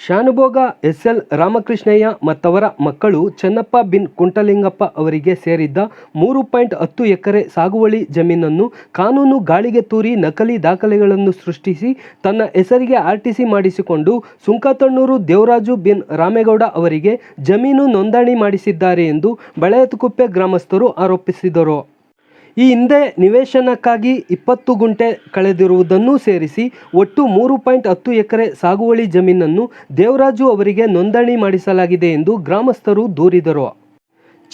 ಶಾನುಭೋಗ S L Ramakrishnaiah ಮತ್ತವರ ಮಕ್ಕಳು Chennappa bin ಕುಂಟಲಿಂಗಪ್ಪ ಅವರಿಗೆ ಸೇರಿದ್ದ ಮೂರು ಪಾಯಿಂಟ್ ಹತ್ತು ಎಕರೆ ಸಾಗುವಳಿ ಜಮೀನನ್ನು ಕಾನೂನು ಗಾಳಿಗೆ ತೂರಿ ನಕಲಿ ದಾಖಲೆಗಳನ್ನು ಸೃಷ್ಟಿಸಿ ತನ್ನ ಹೆಸರಿಗೆ ಆರ್ಟಿಸಿ ಮಾಡಿಸಿಕೊಂಡು ಸುಂಕತಣ್ಣೂರು ದೇವರಾಜು ಬಿನ್ ರಾಮೇಗೌಡ ಅವರಿಗೆ ಜಮೀನು ನೋಂದಣಿ ಮಾಡಿಸಿದ್ದಾರೆ ಎಂದು ಬಳೆಯತುಕುಪ್ಪೆ ಗ್ರಾಮಸ್ಥರು ಆರೋಪಿಸಿದರು. ಈ ಹಿಂದೆ ನಿವೇಶನಕ್ಕಾಗಿ ಇಪ್ಪತ್ತು ಗುಂಟೆ ಕಳೆದಿರುವುದನ್ನು ಸೇರಿಸಿ ಒಟ್ಟು ಮೂರು ಪಾಯಿಂಟ್ ಹತ್ತು ಎಕರೆ ಸಾಗುವಳಿ ಜಮೀನನ್ನು ದೇವರಾಜು ಅವರಿಗೆ ನೋಂದಣಿ ಮಾಡಿಸಲಾಗಿದೆ ಎಂದು ಗ್ರಾಮಸ್ಥರು ದೂರಿದರು.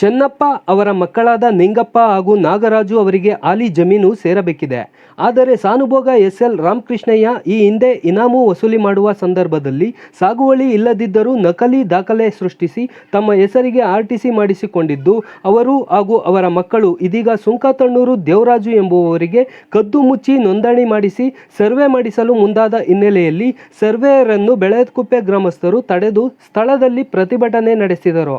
ಚೆನ್ನಪ್ಪ ಅವರ ಮಕ್ಕಳಾದ ನಿಂಗಪ್ಪ ಹಾಗೂ ನಾಗರಾಜು ಅವರಿಗೆ ಆಲಿ ಜಮೀನು ಸೇರಬೇಕಿದೆ. ಆದರೆ ಸಾನುಭೋಗ ಎಸ್ ಎಲ್ ರಾಮಕೃಷ್ಣಯ್ಯ ಈ ಹಿಂದೆ ಇನಾಮು ವಸೂಲಿ ಮಾಡುವ ಸಂದರ್ಭದಲ್ಲಿ ಸಾಗುವಳಿ ಇಲ್ಲದಿದ್ದರೂ ನಕಲಿ ದಾಖಲೆ ಸೃಷ್ಟಿಸಿ ತಮ್ಮ ಹೆಸರಿಗೆ ಆರ್ ಟಿ ಸಿ ಮಾಡಿಸಿಕೊಂಡಿದ್ದು, ಅವರು ಹಾಗೂ ಅವರ ಮಕ್ಕಳು ಇದೀಗ ಸುಂಕತಣ್ಣೂರು ದೇವರಾಜು ಎಂಬುವವರಿಗೆ ಕದ್ದು ಮುಚ್ಚಿ ನೋಂದಣಿ ಮಾಡಿಸಿ ಸರ್ವೆ ಮಾಡಿಸಲು ಮುಂದಾದ ಹಿನ್ನೆಲೆಯಲ್ಲಿ ಸರ್ವೇಯರನ್ನು ಬೆಳೆಯತ್ಕುಪ್ಪೆ ಗ್ರಾಮಸ್ಥರು ತಡೆದು ಸ್ಥಳದಲ್ಲಿ ಪ್ರತಿಭಟನೆ ನಡೆಸಿದರು.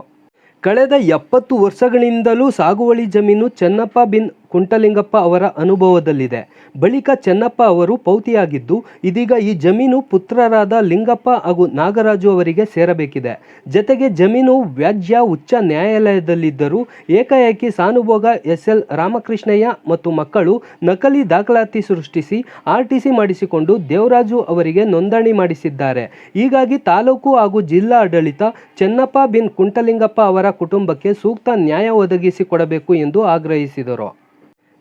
ಕಳೆದ ಎಪ್ಪತ್ತು ವರ್ಷಗಳಿಂದಲೂ ಸಾಗುವಳಿ ಜಮೀನು ಚೆನ್ನಪ್ಪ ಬಿನ್ ಕುಂಟಲಿಂಗಪ್ಪ ಅವರ ಅನುಭವದಲ್ಲಿದೆ. ಬಳಿಕ ಚೆನ್ನಪ್ಪ ಅವರು ಪೌತಿಯಾಗಿದ್ದು, ಇದೀಗ ಈ ಜಮೀನು ಪುತ್ರರಾದ ಲಿಂಗಪ್ಪ ಹಾಗೂ ನಾಗರಾಜು ಅವರಿಗೆ ಸೇರಬೇಕಿದೆ. ಜತೆಗೆ ಜಮೀನು ವ್ಯಾಜ್ಯ ಉಚ್ಚ ನ್ಯಾಯಾಲಯದಲ್ಲಿದ್ದರೂ ಏಕಾಏಕಿ ಸಾನುಭೋಗ ಎಸ್ ಎಲ್ ರಾಮಕೃಷ್ಣಯ್ಯ ಮತ್ತು ಮಕ್ಕಳು ನಕಲಿ ದಾಖಲಾತಿ ಸೃಷ್ಟಿಸಿ ಆರ್ಟಿಸಿ ಮಾಡಿಸಿಕೊಂಡು ದೇವರಾಜು ಅವರಿಗೆ ನೋಂದಣಿ ಮಾಡಿಸಿದ್ದಾರೆ. ಹೀಗಾಗಿ ತಾಲೂಕು ಹಾಗೂ ಜಿಲ್ಲಾ ಆಡಳಿತ ಚೆನ್ನಪ್ಪ ಬಿನ್ ಕುಂಟಲಿಂಗಪ್ಪ ಅವರ ಕುಟುಂಬಕ್ಕೆ ಸೂಕ್ತ ನ್ಯಾಯ ಒದಗಿಸಿಕೊಡಬೇಕು ಎಂದು ಆಗ್ರಹಿಸಿದರು.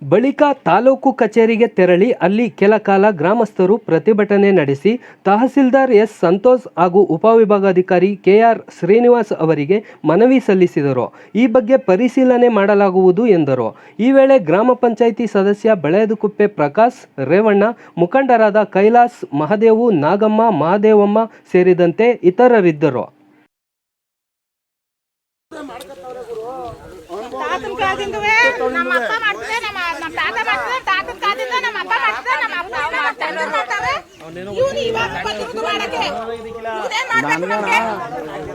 ಬಳಿಕ ತಾಲೂಕು ಕಚೇರಿಗೆ ತೆರಳಿ ಅಲ್ಲಿ ಕೆಲ ಕಾಲ ಗ್ರಾಮಸ್ಥರು ಪ್ರತಿಭಟನೆ ನಡೆಸಿ ತಹಸೀಲ್ದಾರ್ ಎಸ್ ಸಂತೋಷ್ ಹಾಗೂ ಉಪವಿಭಾಗಾಧಿಕಾರಿ ಕೆಆರ್ ಶ್ರೀನಿವಾಸ್ ಅವರಿಗೆ ಮನವಿ ಸಲ್ಲಿಸಿದರು. ಈ ಬಗ್ಗೆ ಪರಿಶೀಲನೆ ಮಾಡಲಾಗುವುದು ಎಂದರು. ಈ ವೇಳೆ ಗ್ರಾಮ ಪಂಚಾಯಿತಿ ಸದಸ್ಯ ಬಳೆದುಕುಪ್ಪೆ ಪ್ರಕಾಶ್, ರೇವಣ್ಣ, ಮುಖಂಡರಾದ ಕೈಲಾಸ್, ಮಹದೇವು, ನಾಗಮ್ಮ, ಮಹದೇವಮ್ಮ ಸೇರಿದಂತೆ ಇತರರಿದ್ದರು ತಾತನ ಕಾಲದಿಂದವೇ ನಮ್ಮ ಅಪ್ಪ ಮಾಡ್ತಿದೆ ನಮ್ಮ ನಮ್ಮ ತಾತ ಮಾಡ್ತಿದೆ ತಾತನ ಕಾಲದಿಂದ ನಮ್ಮ ಅಪ್ಪ ಮಾಡ್ತಿದೆ ನಮ್ಮ ಅಪ್ಪ ಅವ್ರು ಮಾಡ್ತಾರೆ, ಇವ್ರು ಮಾಡ್ತಾರೆ ಇವ್ನು ಇವಾಗ ಬಂದಿರೋದು ಮಾಡಕ್ಕೆ ಇವ್ನೇನ್ ಮಾಡ್ಬೇಕು ನಮ್ಗೆ?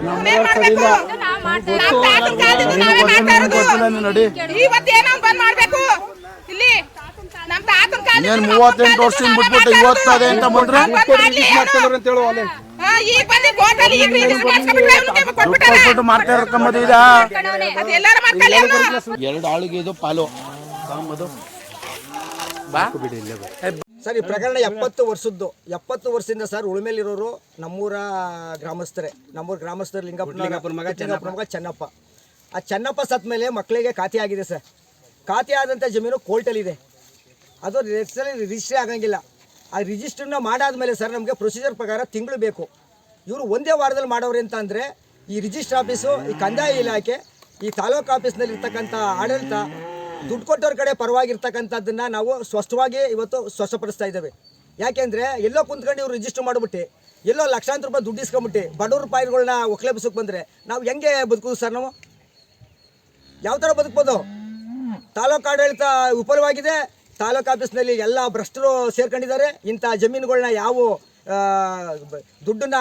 ಇವ್ನೇನ್ ಮಾಡ್ಬೇಕು? ನಮ್ಮ ತಾತನ ಕಾಲದಿಂದ ನಾವೇ ಮಾಡ್ತಾ ಇರೋದು ಇವತ್ತು ಏನೋ ಒಂದ್ ಬಂದ್ ಮಾಡ್ಬೇಕು? ಇಲ್ಲಿ ನಮ್ಮ ತಾತನ ಕಾಲದಿಂದ ಏನ್ ನಮ್ಮ ಮೂವತ್ತೆಂಟು ವರ್ಷದಿಂದ ಕಾಲದಿಂದ ಬಿಟ್ಬಿಟ್ಟು ಇವತ್ತು ಇವತ್ತದೇ ಅಂತ ಬಂದ್ರೆ ಬಂದ್ ಮಾಡ್ಲಿ ಏನು? ಹಾ, ಈಗ ಬಂದು ಕೋರ್ಟಲ್ಲಿ ಈಗ ರಿಜಿಸ್ಟರ್ ಮಾಡ್ಸ್ಕೊಂಡ್ಬಿಟ್ರೆ ಅವ್ನಿಗೆ ಕೊಟ್ಬಿಟ್ಟಾರೆ. ಕೊಟ್ಬಿಟ್ಟು ಮಾಡ್ತಾ ಇರ್ಕೊಂಬದಿದ ಅದು ಎಲ್ಲಾರ ಮಕ್ಕಳೇ ಅವ್ನು. ಎರಡು ಆಳಿಗೆ ಇದು ಪಾಲು ಬಿಡಿ ಬಾ. ಸರ್ ಈ ಪ್ರಕರಣ ಎಪ್ಪತ್ತು ವರ್ಷದ್ದು. ಎಪ್ಪತ್ತು ವರ್ಷದಿಂದ ಸರ್ ಉಳುಮೆಲಿರೋರು ನಮ್ಮೂರ ಗ್ರಾಮಸ್ಥರೇ. ನಮ್ಮೂರ ಗ್ರಾಮಸ್ಥರು ಲಿಂಗಪ್ಪನ ಮಗ ಚೆನ್ನಪ್ಪ. ಮಗ ಚೆನ್ನಪ್ಪ. ಆ ಚೆನ್ನಪ್ಪ ಸತ್ ಮೇಲೆ ಮಕ್ಕಳಿಗೆ ಖಾತೆ ಆಗಿದೆ ಸರ್. ಖಾತೆ ಆದಂಥ ಜಮೀನು ಕೋರ್ಟಲ್ಲಿದೆ. ಅದು ರಿಜಿಸ್ಟ್ರಲ್ಲಿ ರಿಜಿಸ್ಟ್ರಿ ಆಗಂಗಿಲ್ಲ. ಆ ರಿಜಿಸ್ಟ್ರನ್ನ ಮಾಡಾದ್ಮೇಲೆ ಸರ್ ನಮಗೆ ಪ್ರೊಸೀಜರ್ ಪ್ರಕಾರ ತಿಂಗಳು ಬೇಕು. ಇವರು ಒಂದೇ ವಾರದಲ್ಲಿ ಮಾಡೋರು ಅಂತ ಅಂದರೆ ಈ ರಿಜಿಸ್ಟ್ರ್ ಆಫೀಸು ಈ ಕಂದಾಯ ಇಲಾಖೆ ಈ ತಾಲೂಕು ಆಫೀಸ್ನಲ್ಲಿ ಇರ್ತಕ್ಕಂಥ ಆಡಳಿತ ದುಡ್ಡು ಕೊಟ್ಟವ್ರ ಕಡೆ ಪರವಾಗಿರ್ತಕ್ಕಂಥದ್ದನ್ನ ನಾವು ಸ್ಪಷ್ಟವಾಗಿ ಇವತ್ತು ಸ್ಪಷ್ಟಪಡಿಸ್ತಾ ಇದ್ದೇವೆ. ಯಾಕೆಂದರೆ ಎಲ್ಲೋ ಕುಂತ್ಕೊಂಡು ಇವ್ರು ರಿಜಿಸ್ಟರ್ ಮಾಡಿಬಿಟ್ಟು, ಎಲ್ಲೋ ಲಕ್ಷಾಂತರ ರೂಪಾಯಿ ದುಡ್ಡು ಇಸ್ಕೊಂಬಿಟ್ಟು ಬಡವ್ರ ಪಾಯಿಗಳನ್ನ ಒಕ್ಲೆಬ್ಸಕ್ಕೆ ಬಂದರೆ ನಾವು ಹೆಂಗೆ ಬದುಕೋದು ಸರ್ ನಾವು? ಯಾವ ಥರ ಬದುಕ್ಬೋದು? ತಾಲೂಕು ಆಡಳಿತ ವಿಫಲವಾಗಿದೆ. ತಾಲೂಕು ಆಫೀಸ್ನಲ್ಲಿ ಎಲ್ಲ ಭ್ರಷ್ಟರು ಸೇರ್ಕೊಂಡಿದ್ದಾರೆ. ಇಂಥ ಜಮೀನುಗಳನ್ನ ಯಾವ ದುಡ್ಡನ್ನ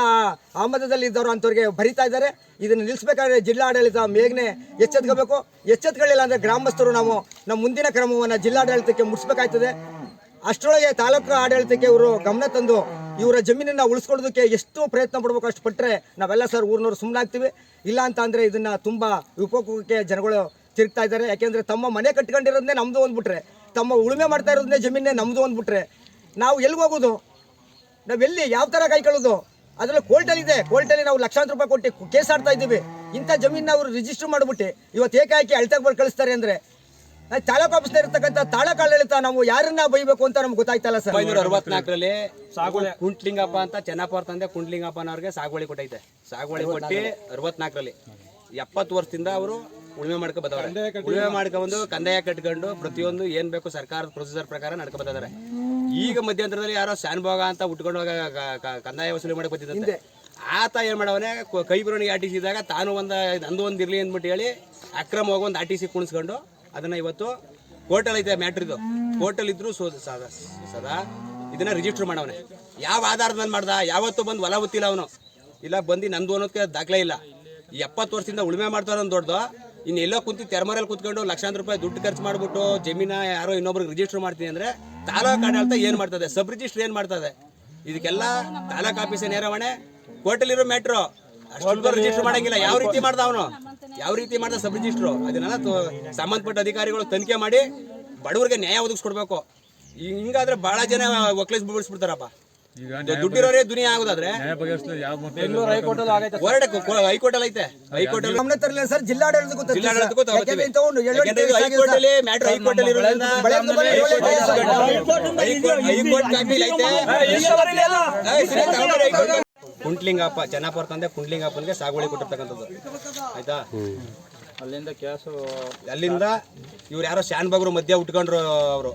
ಆಮದದಲ್ಲಿ ಇದ್ದವರು ಅಂಥವ್ರಿಗೆ ಬರಿತಾ ಇದ್ದಾರೆ. ಇದನ್ನು ನಿಲ್ಲಿಸ್ಬೇಕಾದ್ರೆ ಜಿಲ್ಲಾಡಳಿತ ಮೇಘನೆ ಎಚ್ಚೆತ್ಕೋಬೇಕು. ಎಚ್ಚೆತ್ಕೊಳ್ಳಿಲ್ಲ ಅಂದರೆ ಗ್ರಾಮಸ್ಥರು ನಾವು ನಮ್ಮ ಮುಂದಿನ ಕ್ರಮವನ್ನು ಜಿಲ್ಲಾಡಳಿತಕ್ಕೆ ಮುಟ್ಸ್ಬೇಕಾಯ್ತದೆ. ಅಷ್ಟರೊಳಗೆ ತಾಲೂಕು ಆಡಳಿತಕ್ಕೆ ಇವರು ಗಮನ ತಂದು ಇವರ ಜಮೀನನ್ನು ಉಳಿಸ್ಕೊಳ್ಳೋದಕ್ಕೆ ಎಷ್ಟು ಪ್ರಯತ್ನ ಪಡ್ಬೇಕು ಅಷ್ಟು ಪಟ್ಟರೆ ನಾವೆಲ್ಲ ಸರ್ ಊರಿನವ್ರು ಸುಮ್ಮನಾಗ್ತೀವಿ ಇಲ್ಲ ಅಂತ ಅಂದರೆ ಇದನ್ನು ತುಂಬ ಉಪಯೋಗಕ್ಕೆ ಜನಗಳು ತಿರುಗ್ತಾ ಇದ್ದಾರೆ. ಯಾಕೆಂದರೆ ತಮ್ಮ ಮನೆ ಕಟ್ಕೊಂಡಿರೋದನ್ನೇ ನಮ್ಮದು ಅಂದ್ಬಿಟ್ರೆ, ತಮ್ಮ ಉಳುಮೆ ಮಾಡ್ತಾ ಇರೋದನ್ನೇ ಜಮೀನೇ ನಮ್ಮದು ಅಂದ್ಬಿಟ್ರೆ, ನಾವು ಎಲ್ಲಿಗೆ ಹೋಗೋದು? ನಾವೆಲ್ಲಿ ಯಾವ ಥರ ಕಾಯ್ಕೊಳ್ಳೋದು ಅದರಲ್ಲಿ ಕೋರ್ಟಲ್ಲಿ ಇದೆ ಕೋರ್ಟಲ್ಲಿ ನಾವು ಲಕ್ಷಾಂತರ ರೂಪಾಯಿ ಕೊಟ್ಟು ಕೇಸ್ ಆಡ್ತಾ ಇದ್ದೀವಿ. ಇಂಥ ನ ಅವರು ರಿಜಿಸ್ಟರ್ ಮಾಡಿಬಿಟ್ಟು ಇವತ್ತು ಏಕಾಏಕಿ ಅಳ್ತಾಗ ಬರ್ ಕಳಿಸ್ತಾರೆ ಅಂದರೆ ತಾಲೂಕು ಆಫೀಸ್ ಇರ್ತಕ್ಕಂಥ ತಾಲೂಕು ಆಡಳಿತ ನಾವು ಯಾರನ್ನ ಬೈಬೇಕು ಅಂತ ನಮ್ಗೆ ಗೊತ್ತಾಯ್ತಲ್ಲ ಸರ್? ಒಂಬೈನೂರ ಅರವತ್ನಾಲ್ಕರಲ್ಲಿ ಸಾಗುವಳಿ. ಕುಂಟ್ಲಿಂಗಪ್ಪ ಅಂತ ಚೆನ್ನಪ್ಪ ತಂದೆ ಕುಂಟ್ಲಿಂಗಪ್ಪನವ್ರಿಗೆ ಸಾಗುವಳಿ ಕೊಟ್ಟೈತೆ. ಸಾಗುವಳಿ ಕೊಟ್ಟು ಅರವತ್ನಾಲ್ಕರಲ್ಲಿ. ಎಪ್ಪತ್ತು ವರ್ಷದಿಂದ ಅವರು ಉಳುಮೆ ಮಾಡ್ಕೊ ಬಂದವ್ರೆ. ಉಳುಮೆ ಮಾಡ್ಕೊಂಡು ಕಂದಾಯ ಕಟ್ಕೊಂಡು ಪ್ರತಿಯೊಂದು ಏನ್ ಬೇಕು ಸರ್ಕಾರದ ಪ್ರೊಸೀಜರ್ ಪ್ರಕಾರ ನಡ್ಕೊ ಬಂದಿದ್ದಾರೆ. ಈಗ ಮಧ್ಯಂತರದಲ್ಲಿ ಯಾರೋ ಶಾನ್ಭೋಗ ಅಂತ ಉಟ್ಕೊಂಡು ಹೋಗ ಕಂದಾಯ ವಸೂಲಿ ಮಾಡಕ್ ಬಂದಿದ್ದಂತೆ ಆತ ಏನ್ ಮಾಡವನೆ ಕ- ಬರವಣಿಗೆ ಆರ್ ಟಿ ಸಿ ಇದ್ದಾಗ ತಾನು ಒಂದು ನಂದು ಒಂದ್ ಇರ್ಲಿ ಅಂದ್ಬಿಟ್ಟು ಹೇಳಿ ಅಕ್ರಮವಾಗಿ ಒಂದು ಆರ್ ಟಿ ಸಿ ಕುಣಿಸ್ಕೊಂಡು ಅದನ್ನ ಇವತ್ತು ಕೋರ್ಟಲ್ ಐತೆ ಮ್ಯಾಟ್ರ್ ಇದು. ಕೋರ್ಟಲ್ ಇದ್ರು ಸದಾ ಸದಾ ಇದನ್ನ ರಿಜಿಸ್ಟರ್ ಮಾಡವನೆ. ಯಾವ ಆಧಾರದ ಮೇಲೆ ಮಾಡ್ದ? ಯಾವತ್ತು ಬಂದು ಹೊಲ ಗೊತ್ತಿಲ್ಲ ಅವನು. ಇಲ್ಲ ಬಂದು ನಂದು ಅನ್ನೋದಕ್ಕೆ ದಾಖಲೆ ಇಲ್ಲ. ಎಪ್ಪತ್ತು ವರ್ಷದಿಂದ ಉಳುಮೆ ಮಾಡ್ತಾರ ಒಂದು ದೊಡ್ಡದು. ಇನ್ನು ಎಲ್ಲೋ ಕುಂತು ತೆರಮರಲ್ಲಿ ಕುತ್ಕೊಂಡು ಲಕ್ಷಾಂತರ ರೂಪಾಯಿ ದುಡ್ಡು ಖರ್ಚು ಮಾಡ್ಬಿಟ್ಟು ಜಮೀನ ಯಾರೋ ಇನ್ನೊಬ್ರಿಗೆ ರಿಜಿಸ್ಟರ್ ಮಾಡ್ತೀನಿ ಅಂದ್ರೆ ತಾಲೂಕು ಆಡಳಿತ ಏನ್ ಮಾಡ್ತದೆ? ಸಬ್ ರಿಜಿಸ್ಟರ್ ಏನ್ ಮಾಡ್ತದೆ? ಇದಕ್ಕೆಲ್ಲ ತಾಲೂಕು ಆಫೀಸ್ ನೇರವಣೆ ಕೋರ್ಟಲ್ಲಿರೋ ಮ್ಯಾಟ್ರು ಅಷ್ಟೊಂದು ರಿಜಿಸ್ಟರ್ ಮಾಡಂಗಿಲ್ಲ. ಯಾವ ರೀತಿ ಮಾಡ್ದ ಅವನು? ಯಾವ ರೀತಿ ಮಾಡ್ದ ಸಬ್ ರಿಜಿಸ್ಟ್ರು ಅದನ್ನೆಲ್ಲ ಸಂಬಂಧಪಟ್ಟ ಅಧಿಕಾರಿಗಳು ತನಿಖೆ ಮಾಡಿ ಬಡವರಿಗೆ ನ್ಯಾಯ ಒದಗಿಸ್ಕೊಡ್ಬೇಕು. ಹಿಂಗ್- ಹಿಂಗಾದ್ರೆ ಬಹಳ ಜನ ಒಕ್ಲಿಸ್ ಬಿಡಿಸ್ಬಿಡ್ತಾರಪ್ಪ ದುಡ್ಡಿರೋರೇ ದುನಿಯಾ ಆಗುದಾದ್ರೆ ಬೆಂಗಳೂರು ಹೈಕೋರ್ಟ್ ಅಲ್ಲಿ ಐತೆ. ಹೈಕೋರ್ಟ್ ಅಲ್ಲಿ ಗಮನ ತರಲಿಲ್ಲ ಸರ್ ಜಿಲ್ಲಾಡಳಿತಕ್ಕೂ ಸರ್. ಜಿಲ್ಲಾಡಳಿತಕ್ಕೂ. ಯಾಕೆಂದ್ರೆ ಯಾಕೆಂದ್ರೆ ಇದು ಹೈಕೋರ್ಟ್ ಅಲ್ಲಿ ಮ್ಯಾಟರ್ ಹೈಕೋರ್ಟ್ ಅಲ್ಲಿ ಇರೋದ್ರಿಂದ ಬೆಳಗ್ಗೆ ಬರೋ ಏಳು ಕೇಸ್ ಆಗಿದೆ. ಹೈಕೋರ್ಟ್ ಹೈಕೋರ್ಟ್ ಕಾಪಿಲಿ ಐತೆ. ಏಯ್, ಸರಿ, ತಗೊಂಡ್ಬರ್ರಿ ಹೈಕೋರ್ಟ್. ಕುಂಟ್ಲಿಂಗಪ್ಪ ಚೆನ್ನಾಪುರ ತಂದೆ ಕುಂಟ್ಲಿಂಗಪ್ಪನಿಗೆ ಸಾಗುವಳಿ ಕೊಟ್ಟಿರ್ತಕ್ಕಂಥದ್ದು. ಆಯ್ತಾ? ಅಲ್ಲಿಂದ ಕ್ಯಾಸು ಅಲ್ಲಿಂದ ಇವ್ರು ಯಾರೋ ಶಾನ್ ಬಾಗ್ರು ಮಧ್ಯ ಉಟ್ಕೊಂಡ್ರು ಅವರು.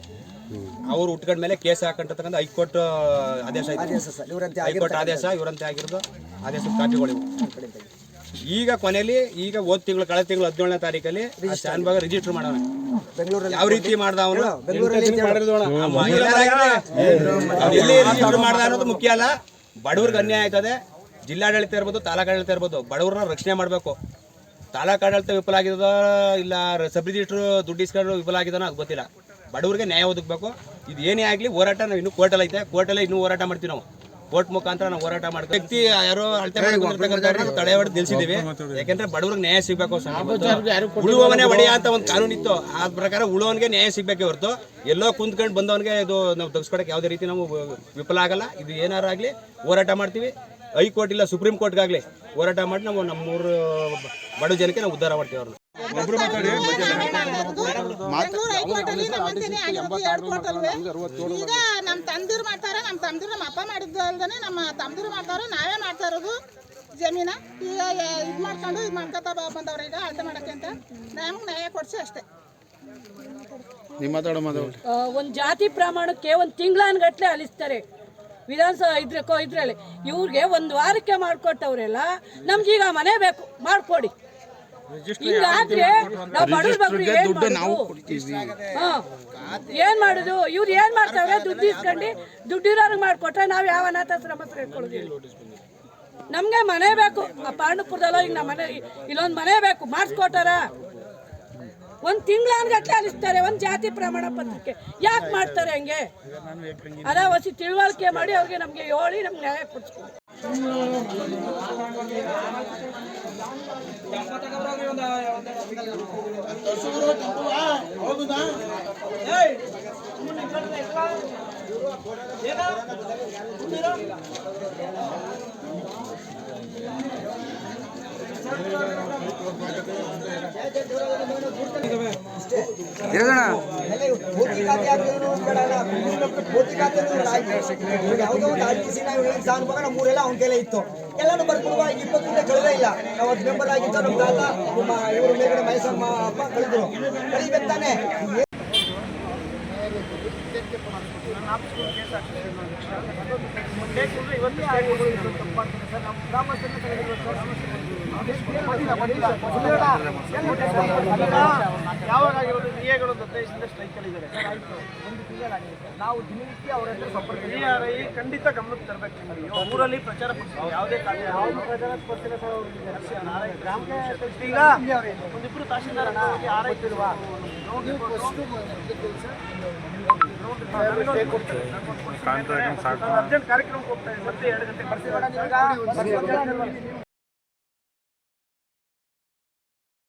ಅವ್ರು ಹುಟ್ಕೊಂಡ ಮೇಲೆ ಕೇಸ್ ಹಾಕೊಂಡಿರ್ತಕ್ಕಂಥ ಹೈಕೋರ್ಟ್ ಆದೇಶ ಐತೆ ಸರ್, ಇವ್ರಂತೆ ಹೈಕೋರ್ಟ್ ಆದೇಶ ಇವರಂತೆ ಆಗಿರೋದು ಆದೇಶದ ಕಾಪಿಗಳು ಈಗ ಕೊನೆಯಲ್ಲಿ ಈಗ ಹೋದ್ ತಿಂಗಳು ಕಳೆದ ತಿಂಗಳು ಹದಿನೇಳನೇ ತಾರೀಕಲ್ಲಿ ಶಾನ್ಭಾಗ ರಿಜಿಸ್ಟರ್ ಮಾಡೋಣ ಬೆಂಗಳೂರಲ್ಲಿ ಯಾವ ರೀತಿ ಮಾಡ್ದ ಅವನು. ಎಲ್ಲಿ ರಿಜಿಸ್ಟರ್ ಮಾಡ್ದ ಅನ್ನೋದು ಮುಖ್ಯ ಅಲ್ಲ. ಬಡವ್ರಿಗೆ ಅನ್ಯಾಯ ಆಯ್ತದೆ. ಜಿಲ್ಲಾಡಳಿತ ಇರ್ಬೋದು ತಾಲೂಕಾಡಳಿತ ಇರ್ಬೋದು ಬಡವ್ರನ್ನ ರಕ್ಷಣೆ ಮಾಡಬೇಕು. ತಾಲೂಕಾಡಳಿತ ವಿಫಲ ಆಗಿರೋದ ಇಲ್ಲ ಸಬ್ ರಿಜಿಸ್ಟರ್ ದುಡ್ಡು ಇಸ್ಕೊಂಡು ವಿಫಲ ಆಗಿದಾನೋ ಅದು ಗೊತ್ತಿಲ್ಲ. ಬಡವ್ರಿಗೆ ನ್ಯಾಯ ಒದಗಬೇಕು. ಇದು ಏನೇ ಆಗಲಿ ಹೋರಾಟ ನಾವು ಇನ್ನೂ ಕೋರ್ಟಲ್ಲಿ ಐತೆ ಕೋರ್ಟಲ್ಲಿ ಇನ್ನೂ ಹೋರಾಟ ಮಾಡ್ತೀವಿ ನಾವು. ಕೋರ್ಟ್ ಮುಖಾಂತರ ನಾವು ಹೋರಾಟ ಮಾಡ್ತೀವಿ ವ್ಯಕ್ತಿ ಯಾರೋ ಅಳತೆ ತಡೆ ಹೊಡೆದು ನಿಲ್ಸಿದೀವಿ ಯಾಕಂದ್ರೆ ಬಡವ್ರಿಗೆ ನ್ಯಾಯ ಸಿಗಬೇಕು ಉಳುವವನೇ ಒಡೆಯ ಅಂತ ಒಂದು ಕಾನೂನು ಇತ್ತು. ಆ ಪ್ರಕಾರ ಉಳುವವನಿಗೆ ನ್ಯಾಯ ಸಿಗಬೇಕು ಹೊರತು. ಎಲ್ಲೋ ಕುಂತ್ಕೊಂಡು ಬಂದವನಿಗೆ ಇದು ನಾವು ತಗ್ಸ್ಕೊಡಕ್ಕೆ ಯಾವುದೇ ರೀತಿ ನಾವು ವಿಫಲ ಆಗಲ್ಲ. ಇದು ಏನಾರು ಆಗಲಿ ಹೋರಾಟ ಮಾಡ್ತೀವಿ. ಹೈಕೋರ್ಟ್ ಇಲ್ಲ ಸುಪ್ರೀಂ ಕೋರ್ಟ್ಗಾಗಲಿ ಹೋರಾಟ ಮಾಡಿ ನಾವು ನಮ್ಮೂರು ಬಡ ಜನಕ್ಕೆ ನಾವು ಉದ್ಧಾರ ಮಾಡ್ತೀವಿ ಅವ್ರನ್ನ. ಈಗ ನಮ್ಮ ತಂದಿರು ಮಾಡ್ತಾರ ನಮ್ಮ ತಂದಿರು ನಮ್ಮ ಅಪ್ಪ ಮಾಡಿದ್ದು ಅಲ್ದೇ ನಮ್ಮ ತಂದಿರು ಮಾಡ್ತಾರ ನಾವೇ ಮಾಡ್ತಾ ಇರೋದು ಜಮೀನ. ಈಗ ಇದು ಮಾಡ್ಕೊಂಡು ಇದು ಮಾಡ್ಕೊತಾ ಬಂದವ್ರ ಈಗ ಅಳತೆ ಮಾಡಕ್ಕೆ ಅಂತ. ನಮ್ಗೆ ನ್ಯಾಯ ಕೊಡ್ಸಿ ಅಷ್ಟೇ. ಒಂದು ಜಾತಿ ಪ್ರಮಾಣಕ್ಕೆ ಒಂದು ತಿಂಗಳಾನ್ಗಟ್ಲೆ ಅಲಿಸ್ತಾರೆ. ವಿಧಾನಸಭಾ ಇದ್ರ ಇದ್ರಲ್ಲಿ. ಇವ್ರಿಗೆ ಒಂದು ವಾರಕ್ಕೆ ಮಾಡ್ಕೊಟ್ಟವ್ರೆಲ್ಲ ನಮ್ಗೀಗ ಮನೆ ಬೇಕು ಮಾಡಿಕೊಡಿ. ಹಿಂಗಾದ್ರೆ ನಾವು ಬಡವ್ರ ಬಗ್ಗೆ ಏನ್ ಮಾಡೋದು. ಏನ್ ಮಾಡುದು? ಇವ್ರು ಏನ್ ಮಾಡ್ತಾವ್ರೆ? ದುಡ್ಡು ಇಸ್ಕೊಂಡು ದುಡ್ಡಿರೋರ್ಗೆ ಮಾಡ್ಕೊಟ್ರೆ ನಾವು ಯಾವ ಅನಾಥಾಶ್ರಮ ಹತ್ರ ಇಟ್ಕೊಳ್ಳೋದಿಲ್ಲ ನಮ್ಗೆ ಮನೆ ಬೇಕು. ಆ ಪಾಂಡಪುರದಲ್ಲೋ ಈಗ ನಮ್ಮ ಮನೆ ಇಲ್ಲೊಂದು ಮನೆ ಬೇಕು. ಮಾಡಿಸ್ಕೊಟ್ಟಾರ? ಒಂದ್ ತಿಂಗಳಾನ್ಗಟ್ಲೆ ಅಲಿಸ್ತಾರೆ ಒಂದ್ ಜಾತಿ ಪ್ರಮಾಣ ಪತ್ರಕ್ಕೆ ಯಾಕೆ ಮಾಡ್ತಾರೆ ಹಂಗೆ? ಅದ ವಸಿ ತಿಳುವಳಿಕೆ ಮಾಡಿ ಅವ್ರಿಗೆ ನಮ್ಗೆ ಹೇಳಿ ನಮ್ಗೆ ನ್ಯಾಯ ಕೊಡ್ಸ್ಕೊಡಿ ಮೋದಿ ಖಾತೆ ಯಾವುದೋ ಒಂದು ಆರ್ ಟಿ ಸಿ ನಾವು ಹೇಳಿದ ಸಾಲ ಮಗ ಮೂರೆಲ್ಲ ಅವನ ಕೈಲೇ ಇತ್ತು ಎಲ್ಲಾನು ಬರ್ಕೊಡುವ ಇಪ್ಪತ್ತು ಮುಂದೆ ಕಳೆದೇ ಇಲ್ಲ ನಾವು ಅದು ಮೆಂಬರ್ ಆಗಿತ್ತು ನಮ್ಮ ತಾತ ನಮ್ಮ ಇವರು ಮೇಲ್ಗಡೆ ಮಹೇಶಮ್ಮ ಅಪ್ಪ ಕಳೆದ್ರು ಕಳಿಬೇಕು ತಾನೆ ಯಾವಾಗ ಆಗಿರೋದು ನಿಯಗಳು ಹದಿನೈದರಿಂದ ಸ್ಟ್ರೈಕ್ ಅಲ್ಲಿ ಇದ್ದಾರೆ ನಾವು ದಿನನಿತ್ಯ ಅವರ ಸಂಪರ್ಕ ಖಂಡಿತ ಗಮನಕ್ಕೆ ತರಬೇಕು ನೀವು ಊರಲ್ಲಿ ಪ್ರಚಾರ ಯಾವುದೇ ಕಾರ್ಯ ಯಾವುದು ಪ್ರಚಾರ ಪಡಿಸಿಲ್ಲ ಈಗ ಒಂದಿಬ್ರು ತಹಶೀಲ್ದಾರ್ ಆರೈತಿರುವ ಅರ್ಜೆಂಟ್ ಕಾರ್ಯಕ್ರಮಕ್ಕೆ ಹೋಗ್ತಾ ಮತ್ತೆ ಎರಡು ಗಂಟೆ ಬರ್ತೀವಿ